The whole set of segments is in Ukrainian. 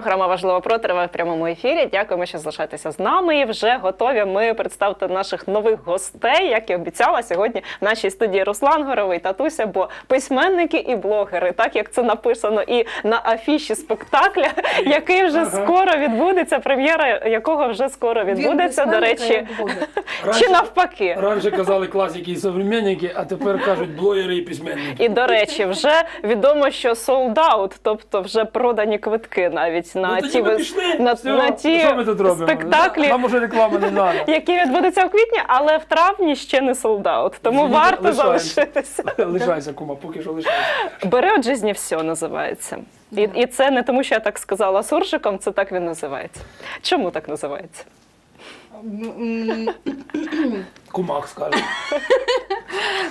Програма важливо про триває в прямому ефірі. Дякуємо, що залишаєтеся з нами. І вже готові ми представити наших нових гостей, як і обіцяла сьогодні в нашій студії Руслан Горовий татуся, бо письменники і блогери, так як це написано і на афіші спектакля, який вже скоро відбудеться. Прем'єра якого вже скоро відбудеться. До речі, чи навпаки. Раніше казали класики і современники, а тепер кажуть блогери і письменники. І до речі, вже відомо, що sold out, тобто вже продані квитки навіть на ну, ті вис- пішли. на, Все, на ті ми тут спектаклі. Нам уже реклами не треба. Які відбудуться в квітні, але в травні ще не sold out, тому варто лишаємося. залишитися. Лишайся, кума, поки що лишайся. Бери от жизні все називається. І, і це не тому, що я так сказала суржиком, це так він називається. Чому так називається? Кумак скаже.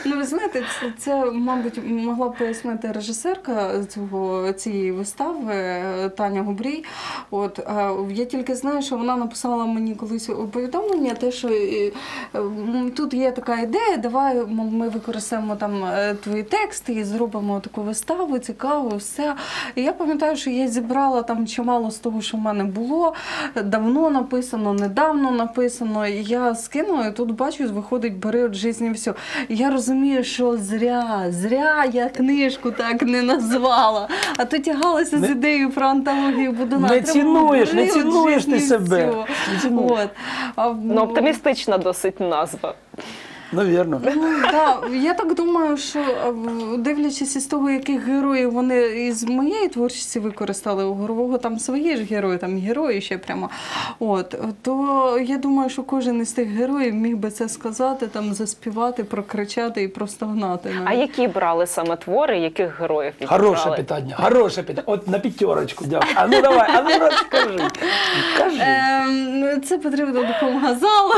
Ну, ви знаєте, це, це, мабуть, могла б пояснити режисерка цього цієї вистави Таня Губрій. От е, я тільки знаю, що вона написала мені колись повідомлення, те, що е, тут є така ідея, давай ми використаємо там е, твої тексти і зробимо таку виставу, цікаву, все. І я пам'ятаю, що я зібрала там чимало з того, що в мене було. Давно написано, недавно написано. І я скинула, і тут бачу, виходить, бери от житті все. І я розумію, що зря, зря я книжку так не назвала. А то тягалася з ідеєю про антологію Будуна. Не Треба цінуєш, не цінуєш ти себе. Не цінуєш. От. А, Ну, оптимістична досить назва. Навірно. Ну, да, я так думаю, що е, дивлячись із того, яких героїв вони із моєї творчості використали у Горового, там свої ж герої, там герої ще прямо. От, то я думаю, що кожен із тих героїв міг би це сказати, там заспівати, прокричати і простогнати. А навіть. які брали саме твори, яких героїв Хороше питання, хороше питання. От на п'ятерочку, дякую. А ну давай, а ну розкажи. Кажи. Ем, ну, це потрібна допомога залу.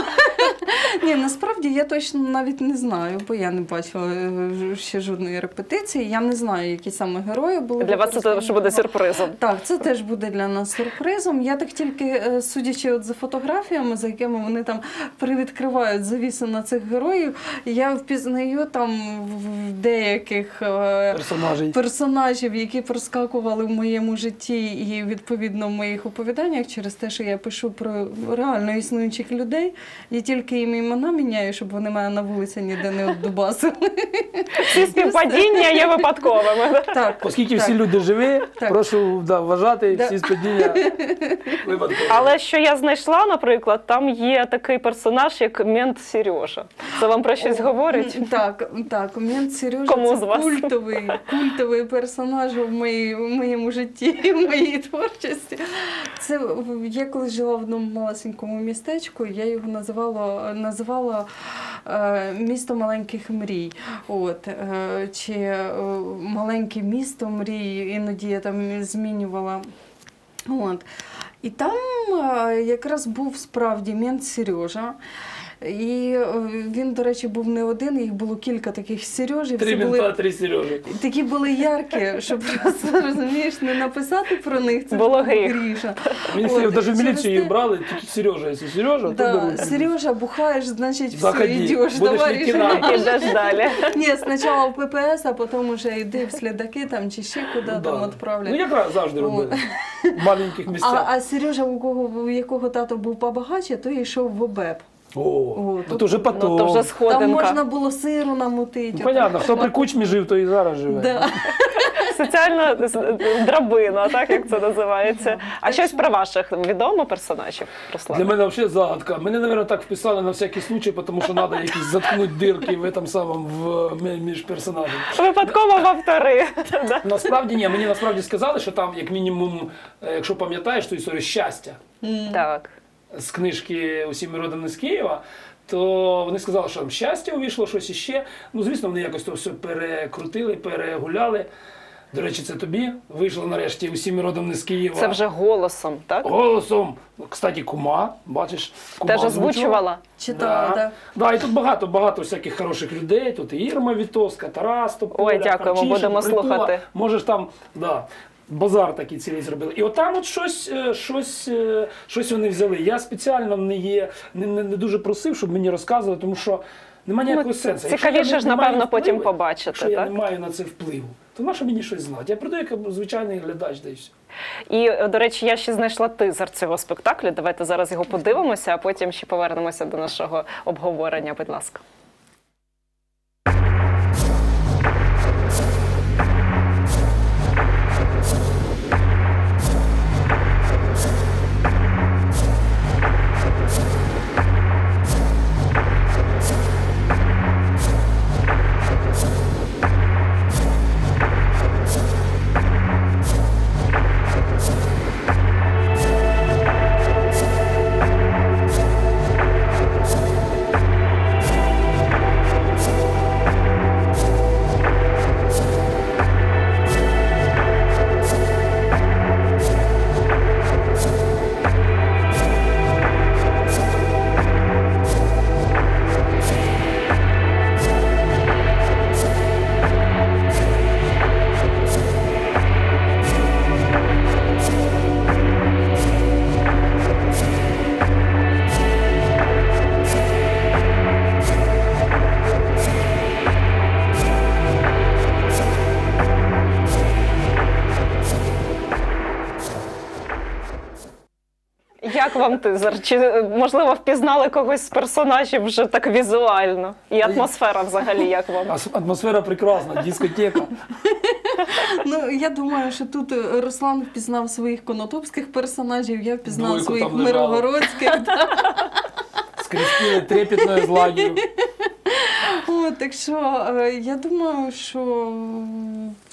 Ні, насправді я точно навіть не знаю, бо я не бачила е, ще жодної репетиції. Я не знаю, які саме герої були. Для вас це що буде сюрпризом. Так, це теж буде для нас сюрпризом. Я так тільки е, судячи от за фотографіями, за якими вони там привідкривають завіси на цих героїв, я впізнаю там в деяких е, Персонажі. персонажів, які проскакували в моєму житті і відповідно в моїх оповіданнях через те, що я пишу про реально існуючих людей. Я тільки їм імена міняю, щоб вони мене на вулиці ніде не обдубасили. Всі співпадіння є випадковими. Так, Оскільки так. всі люди живі, Так. прошу да, вважати Да. всі сподіння випадково. Але що я знайшла, наприклад, там є такий персонаж, як мент Сережа. Це вам про щось говорить? М, Так, так. Мент Сережа Кому це з вас? культовий, культовий персонаж в, моїй, в моєму житті, в моїй творчості. Це в- я коли жила в одному малесенькому містечку, я його називала, називала місто маленьких мрій. От, е, чи е, маленьке місто мрій, іноді я там змінювала. От. І там е, якраз був справді мент Сережа. І е, він, до речі, був не один, їх було кілька таких Сережів. Три Це мента, три Сережі. такі були яркі, що просто розумієш, не написати про них це Було гріша. Мені От, навіть в міліцію їх брали, тільки Сережа, якщо Сережа, то беруть. Сережа, бухаєш, значить, все, йдеш, давай далі. Ні, спочатку в ППС, а потім уже йди в слідаки там, чи ще куди там да. відправлять. Ну, якраз завжди робили. В маленьких А, місцях. а Сережа, у кого у якого тато був побагаче, то йшов в ОБЕП. О, О, тут- то вже Ну то вже Там можна було сиру намутити. Ну, Понятно, хто при кучмі жив, то і зараз живе. Да. Соціальна драбина, так як це називається. А щось про ваших відомо персонажів, Для Руслан? мене взагалі загадка. Мене, мабуть, так вписали на всякий случай, тому що треба якісь заткнути дирки в этом самому в, між персонажами. Випадково в автори. Да. Насправді ні, мені насправді сказали, що там, як мінімум, е, якщо пам'ятаєш ту історію щастя Так. З книжки Усіми родами з Києва, то вони сказали, що там щастя увійшло, щось іще. Ну, звісно, вони якось то все перекрутили, перегуляли. До речі, це тобі вийшло нарешті усіми родами з Києва. Це вже голосом, так? Голосом. Кстати, кума, бачиш, кума Теж озвучувала. Читала, Да. да. Да, і тут багато багато всяких хороших людей. Тут і Ірма Вітовська, Тарас Тополя, Ой, дякуємо, будемо Притула. слухати. Можеш там, да, базар такий цілий зробили. І отам от щось, е, щось, е, щось вони взяли. Я спеціально не є, не, не, не дуже просив, щоб мені розказували, тому що Нема ніякого Ну, сенсу. Цікавіше ж, напевно, потім впливу, побачити, Якщо я не маю на це впливу, то на мені щось знати? Я прийду як звичайний глядач, да і все. І, е, до речі, я ще знайшла тизер цього спектаклю. Давайте зараз його подивимося, а потім ще повернемося до нашого обговорення. Будь ласка. Як? Чи можливо впізнали когось з персонажів вже так візуально? І атмосфера взагалі як вам? Атмосфера прекрасна, дискотека. Ну я думаю, що тут е, Руслан впізнав своїх конотопських персонажів, я впізнав Двойку своїх там лежала. мирогородських. Скрестили трепетною злагію. От, так що е, я думаю, що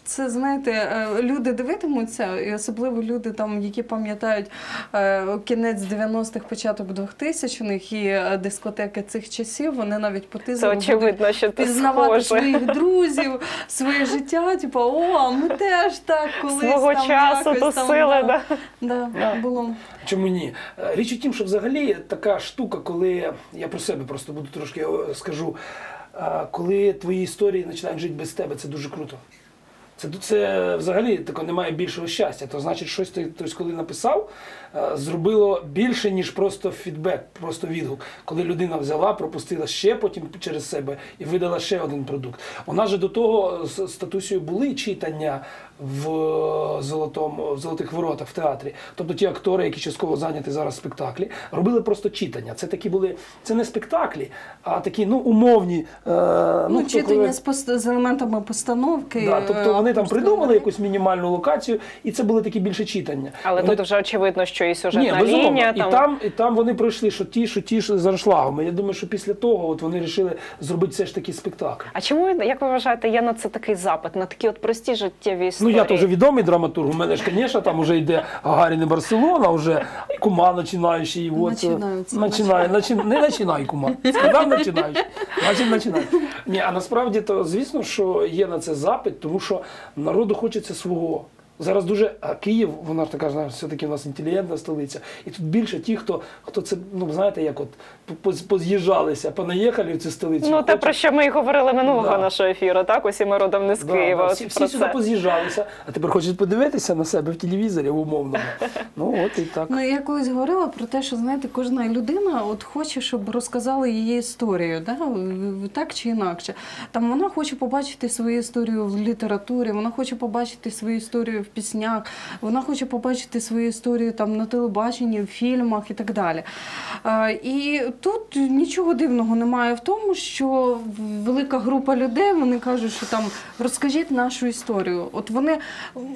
це знаєте, е, люди дивитимуться, і особливо люди, там, які пам'ятають е, кінець 90-х, початок 2000-х і е, дискотеки цих часів, вони навіть по Це очевидно, що пізнавати схоже. своїх друзів, своє життя, типу, о, а ми теж так колись Свого там часу якось там, да, да. да, було. Чому ні? Річ у тім, що взагалі така штука, коли я про себе просто буду трошки скажу, коли твої історії починають жити без тебе, це дуже круто. Це, це взагалі тако немає більшого щастя. То значить, щось ти хтось коли написав, е, зробило більше, ніж просто фідбек, просто відгук. Коли людина взяла, пропустила ще потім через себе і видала ще один продукт. У нас же до того з статусію були читання в золотому в золотих воротах в театрі. Тобто ті актори, які частково зайняті зараз в спектаклі, робили просто читання. Це такі були, це не спектаклі, а такі ну умовні. Е, Ну, хто читання коли- з, пост- з елементами постановки. Да, е, тобто вони там придумали якусь мінімальну локацію, і це були такі більше читання. Але Вони- тут вже очевидно, що і ні, сюжетна безумовно. лінія. І там, і там вони пройшли, що ті, що ті, що з аншлагами. Я думаю, що після того от вони вирішили зробити все ж таки спектакль. А чому як ви вважаєте, є на це такий запит, на такі от прості життєві Ну я я теж відомий драматург. У мене ж, звісно, там вже йде Гагарін і Барселона, вже кума починаючи. і От, Начинаються, починає, начи- не починай, кума. Сказав починаєш. Значить, починай. Ні, а насправді то звісно, що є на це запит, тому що народу хочеться свого. Зараз дуже а Київ, вона ж така все-таки у нас інтелігентна столиця. І тут більше ті, хто, хто це, ну знаєте, як от поз- поз'їжджалися, понаїхали в цю столицю. Ну, те, про що ми і говорили минулого Да. нашого ефіру, так? Усі ми родом не з Да, Києва. да, всі, про всі сюди поз'їжджалися, а тепер хочуть подивитися на себе в телевізорі в умовному. Ну от і так. Ну, я колись говорила про те, що знаєте, кожна людина от хоче, щоб розказали її історію, да? так чи інакше. Там вона хоче побачити свою історію в літературі, вона хоче побачити свою історію піснях, вона хоче побачити свою історію там на телебаченні, в фільмах і так далі. І тут нічого дивного немає в тому, що велика група людей вони кажуть, що там розкажіть нашу історію. От вони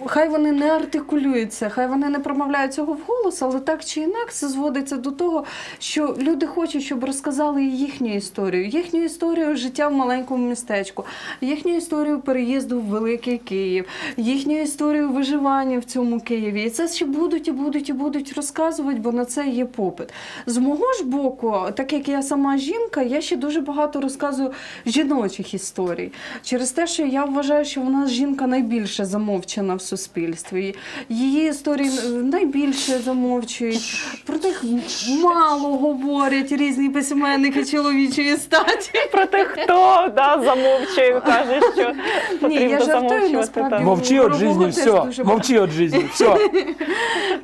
хай вони не артикулюються, хай вони не промовляють цього вголос, але так чи інакше зводиться до того, що люди хочуть, щоб розказали їхню історію, їхню історію життя в маленькому містечку, їхню історію переїзду в Великий Київ, їхню історію виживання в цьому Києві. І це ще будуть і будуть і будуть розказувати, бо на це є попит. З мого ж боку, так як я сама жінка, я ще дуже багато розказую жіночих історій. Через те, що я вважаю, що вона жінка найбільше замовчена в суспільстві. Її історії найбільше замовчують. Про них мало говорять різні письменники чоловічої статі. Про тих, хто да, замовчує, каже, що Ні, я жартую, замовчувати. насправді. Мовчи Горобова житті, все. Дуже Мовчи від житті, все.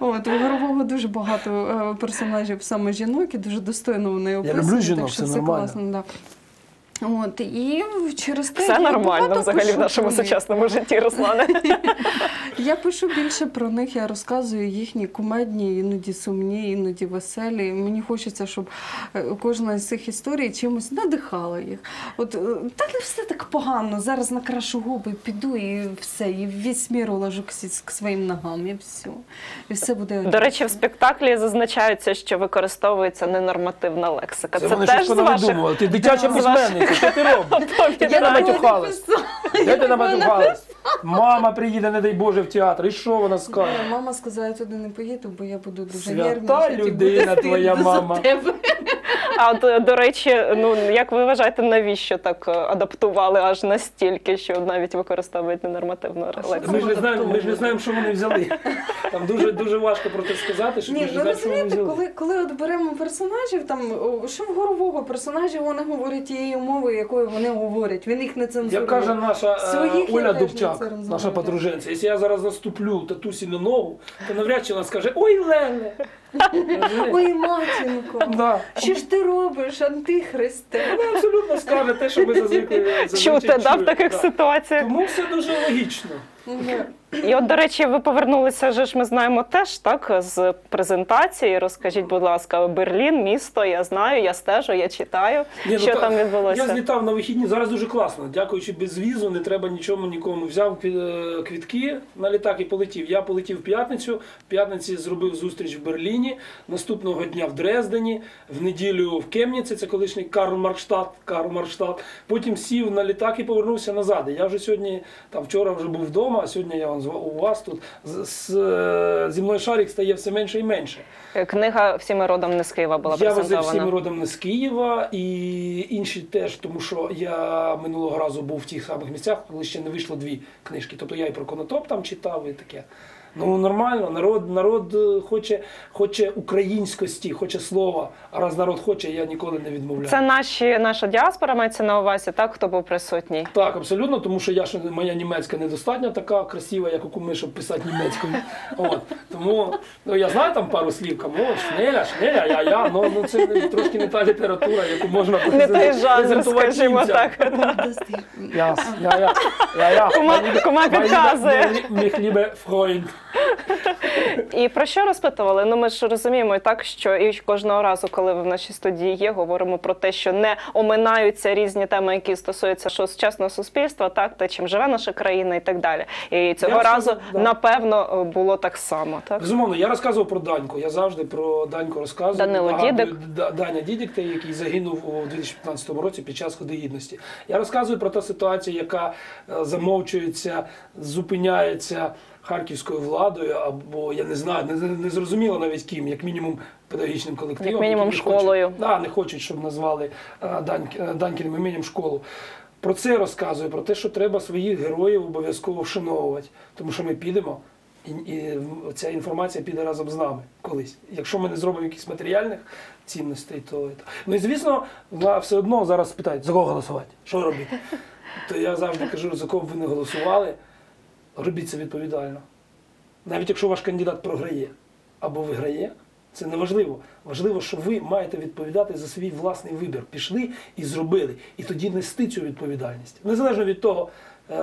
От, у Горового дуже багато персонажів саме жінок і дуже достойно вони описані. люблю жінок, так що все нормально. класно. Да. От, і через те Все нормально взагалі в нашому сучасному житті, Руслане. Я пишу більше про них, я розказую їхні кумедні, іноді сумні, іноді веселі. Мені хочеться, щоб е, кожна з цих історій чимось надихала їх. От е, та не все так погано. Зараз накрашу губи, піду і все, і весь мір уложу к своїм ногам, і все. І все буде. До речі, в спектаклі зазначається, що використовується ненормативна лексика. Це, вони теж з ваших. Ти дитяча письменниця, що ти робиш? Де ти наматюхалась? Де ти наматюхалась? Мама приїде, не дай Боже, в театр. І що вона скаже? Мама сказала, я туди не поїду, бо я буду дуже Свята нервничати. і буде людина твоя стидно за мама. тебе. А от, е, до речі, ну як ви вважаєте, навіщо так е, адаптували аж настільки, що навіть використовують ненормативну лексику? Ми ж не знаємо, ми ж не знаємо, що вони взяли. Там дуже дуже важко про це сказати, що ми Ні, ж ну не знаємо, що вони розумієте, взяли. коли, коли от беремо персонажів, там о, що в горового персонажі вони говорять тією мовою, якою вони говорять. Він їх не цензурує. Як каже наша е, Своїх я Оля теж не Дубчак, цензурую, наша подруженця, якщо я зараз наступлю татусі на ногу, то навряд чи вона скаже Ой, Леле! Ой, матінко, Да. що ж ти робиш, антихристе? Вона абсолютно скаже те, що ми зазвичай Чути да, в чуємо. таких Да. ситуаціях. Тому все дуже логічно. І от, до речі, ви повернулися же ж, ми знаємо теж так з презентації. Розкажіть, будь ласка, Берлін, місто. Я знаю, я стежу, я читаю. Ні, ну що та- там відбулося? Я злітав на вихідні, зараз дуже класно. Дякуючи безвізу, не треба нічому нікому. Взяв е, квітки на літак і полетів. Я полетів в п'ятницю. В п'ятниці зробив зустріч в Берліні, наступного дня в Дрездені, в неділю в Кемніці, це колишній Карл Маркштадт, Карл Маркштадт. Потім сів на літак і повернувся назад. Я вже сьогодні, там вчора вже був вдома, а сьогодні я у вас тут. З, з, е, зі мною шарик стає все менше і менше. Е, Книга всіми родом не з Києва була Я презентована. Я всіми родом не з Києва і інші теж, тому що я минулого разу був в тих самих місцях, коли ще не вийшло дві книжки. Тобто я і про конотоп там читав, і таке. Ну нормально, народ, народ е, хоче, хоче українськості, хоче слова. А раз народ хоче, я ніколи не відмовляю. Це наші наша діаспора мається на увазі, так хто був присутній. Так, абсолютно, тому що я ще моя німецька недостатньо така красива, як у куми, щоб писати німецькою. От. Тому ну, я знаю там пару слів, кому шнеля, шнеля, я, я. Ну, ну це трошки не та література, яку можна Не той жанр, скажімо так. Я, я, я, я, я. Кума- підказує. Mich liebe Freund. І про що розпитували? Ну ми ж розуміємо і так, що і кожного разу, коли ви в нашій студії є, говоримо про те, що не оминаються різні теми, які стосуються що сучасного суспільства, так та чим живе наша країна і так далі. І цього Я разу да. напевно було так само. Так Безумовно, я розказував про Даньку. Я завжди про Даньку розказую. Данило Нагадую, Дідик. Даня Дідик, той, який загинув у 2015 році під час ходи гідності. Я розказую про ту ситуацію, яка е, замовчується, зупиняється харківською владою, або я не знаю, не, не зрозуміло навіть ким, як мінімум педагогічним колективом. Як мінімум, школою. Хочуть, да, не хочуть, щоб назвали е, Даньк- е, іменем школу. Про це розказую, про те, що треба своїх героїв обов'язково вшановувати, тому що ми підемо. І, і ця інформація піде разом з нами колись. Якщо ми не зробимо якихось матеріальних цінностей, то ну і звісно, все одно зараз питають, за кого голосувати, що робити. То я завжди кажу, за кого б ви не голосували, робіть це відповідально. Навіть якщо ваш кандидат програє або виграє, це не важливо. Важливо, що ви маєте відповідати за свій власний вибір. Пішли і зробили. І тоді нести цю відповідальність. Незалежно від того, е-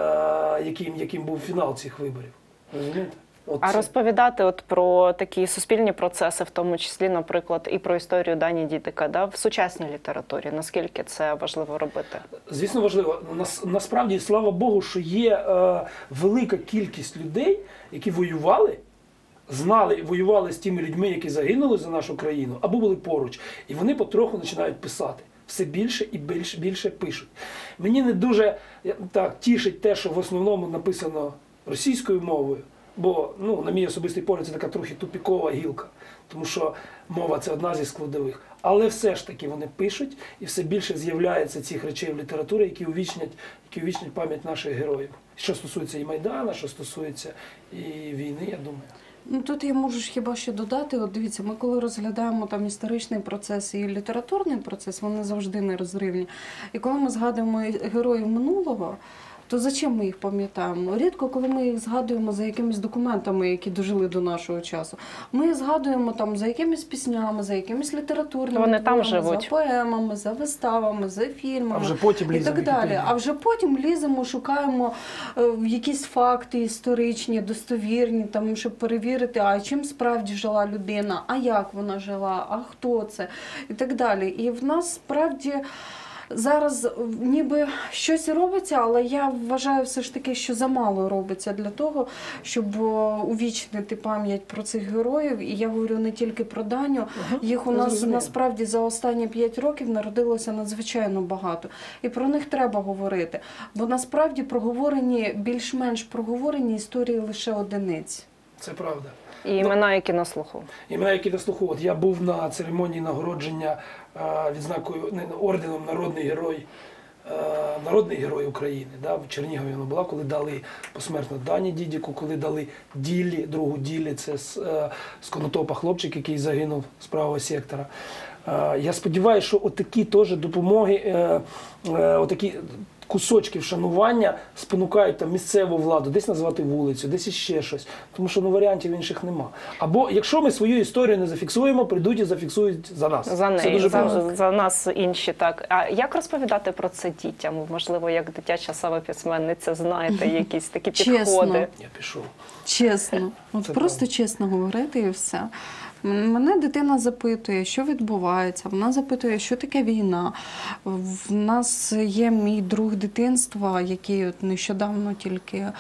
яким, яким був фінал цих виборів. Розумієте? От а розповідати от про такі суспільні процеси, в тому числі, наприклад, і про історію Дані Дідика, да, в сучасній літературі. Наскільки це важливо робити? Звісно, важливо. Нас, насправді, слава Богу, що є е, велика кількість людей, які воювали, знали і воювали з тими людьми, які загинули за нашу країну, або були поруч. І вони потроху починають писати. Все більше і більше, більше пишуть. Мені не дуже так, тішить те, що в основному написано російською мовою. Бо, ну, на мій особистий погляд, це така трохи тупікова гілка, тому що мова це одна зі складових. Але все ж таки вони пишуть, і все більше з'являється цих речей в літературі, які увічнять, які увічнять пам'ять наших героїв. Що стосується і Майдана, що стосується і війни, я думаю. Ну тут я можу ж хіба що додати. От дивіться, ми коли розглядаємо там історичний процес і літературний процес, вони завжди нерозривні. І коли ми згадуємо героїв минулого. То зачем ми їх пам'ятаємо? Рідко, коли ми їх згадуємо за якимись документами, які дожили до нашого часу. Ми згадуємо там за якимись піснями, за якимись літературними Вони там живуть. за поемами, за виставами, за фільмами А вже потім і так далі. А вже потім ліземо, шукаємо е, якісь факти історичні, достовірні, там, щоб перевірити, а чим справді жила людина, а як вона жила, а хто це, і так далі. І в нас справді. Зараз е, ніби щось робиться, але я вважаю все ж таки, що замало робиться для того, щоб е, увічнити пам'ять про цих героїв. І я говорю не тільки про Даню. Їх у нас насправді за останні 5 років народилося надзвичайно багато. І про них треба говорити. Бо насправді проговорені, більш-менш проговорені історії лише одиниць. Це правда. І імена, які на слуху. Імена, які на слуху. От я був на церемонії нагородження е, відзнакою не, орденом Народний герой. е, Народний герой України, да, в Чернігові вона була, коли дали посмертно Дані Дідіку, коли дали Ділі, другу Ділі, це з, е, з Конотопа хлопчик, який загинув з правого сектора. Я сподіваюся, що отакі теж допомоги, отакі кусочки вшанування спонукають там місцеву владу, десь назвати вулицю, десь іще щось. Тому що ну, варіантів інших нема. Або якщо ми свою історію не зафіксуємо, прийдуть і зафіксують за нас. За Це неї, дуже за, просто. за нас інші так. А як розповідати про це дітям? Можливо, як дитяча саме письменниця, знаєте, якісь такі Чесно. підходи. Я пішов. Чесно, от Це просто правда. чесно говорити і все. Мене дитина запитує, що відбувається. Вона запитує, що таке війна. В нас є мій друг дитинства, який от нещодавно тільки е,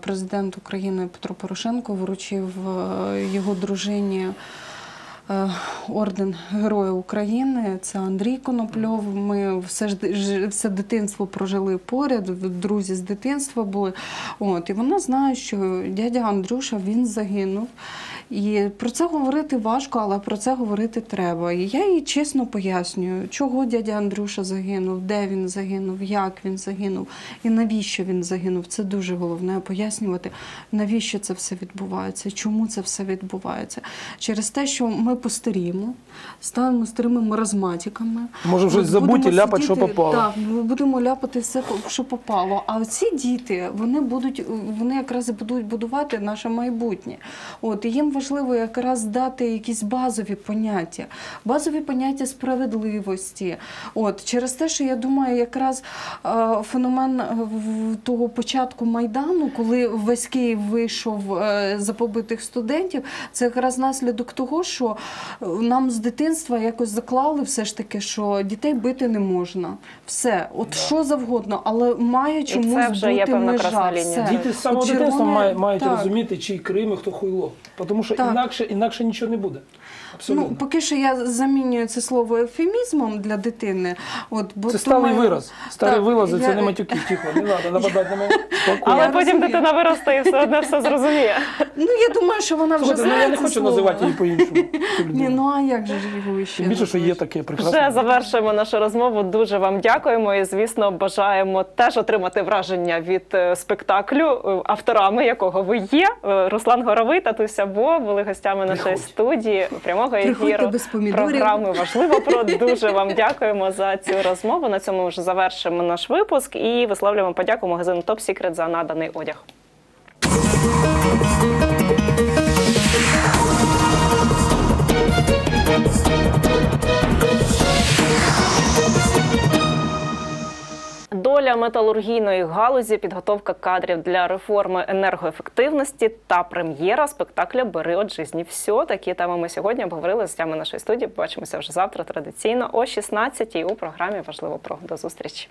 президент України Петро Порошенко вручив е, його дружині. Е, Орден Героя України, це Андрій Конопльов. Ми все ж все дитинство прожили поряд, друзі з дитинства були. От, і вона знає, що дядя Андрюша він загинув. І про це говорити важко, але про це говорити треба. І я їй чесно пояснюю, чого дядя Андрюша загинув, де він загинув, як він загинув і навіщо він загинув. Це дуже головне пояснювати, навіщо це все відбувається, чому це все відбувається. Через те, що ми постаріємо, станемо старими маразматиками. Може, вже будемо і ляпать, що попало. Так, ми будемо ляпати все, що попало. А ці діти, вони будуть, вони якраз і будуть будувати наше майбутнє. От і їм важливо якраз дати якісь базові поняття, базові поняття справедливості. От через те, що я думаю, якраз е, феномен е, того початку майдану, коли весь Київ вийшов е, за побитих студентів, це якраз наслідок того, що нам з дитинства якось заклали все ж таки, що дітей бити не можна. Все, от що завгодно, але має чомусь це вже є бути певна межа. красна лінія. Все. Діти з самого дитинства мають, мають так. розуміти, чий Крим і хто хуйло. Тому що Так. інакше, інакше нічого не буде. Абсолютно. Ну, поки що я замінюю це слово ефемізмом для дитини. От, бо це сталий думаю- вираз. Старі Так, вилази, це я- не матюки. Тихо, не треба нападати на мене. Спокійно. Але Я потім розумію. дитина виросте і все одно все зрозуміє. Ну, я думаю, що вона вже Слухайте, ну знає я не це хочу слово. називати її по-іншому. цю Ні, людину. ну а як же ж його ще Тим більше, що є таке Вже завершуємо нашу розмову. Дуже вам дякуємо і, звісно, бажаємо теж отримати враження від е, спектаклю, е, авторами якого ви є. Е, Руслан Горовий, Татуся Бо були гостями нашої студії прямого Приходьте ефіру. без. Програми важливо про дуже вам дякуємо за цю розмову. На цьому вже завершимо наш випуск і висловлюємо подяку магазину Top Secret за наданий одяг. Історія металургійної галузі, підготовка кадрів для реформи енергоефективності та прем'єра спектакля Бери от жизні все. Такі теми ми сьогодні обговорили з тями нашої студії. Побачимося вже завтра традиційно о 16-й у програмі Важливо про до зустрічі.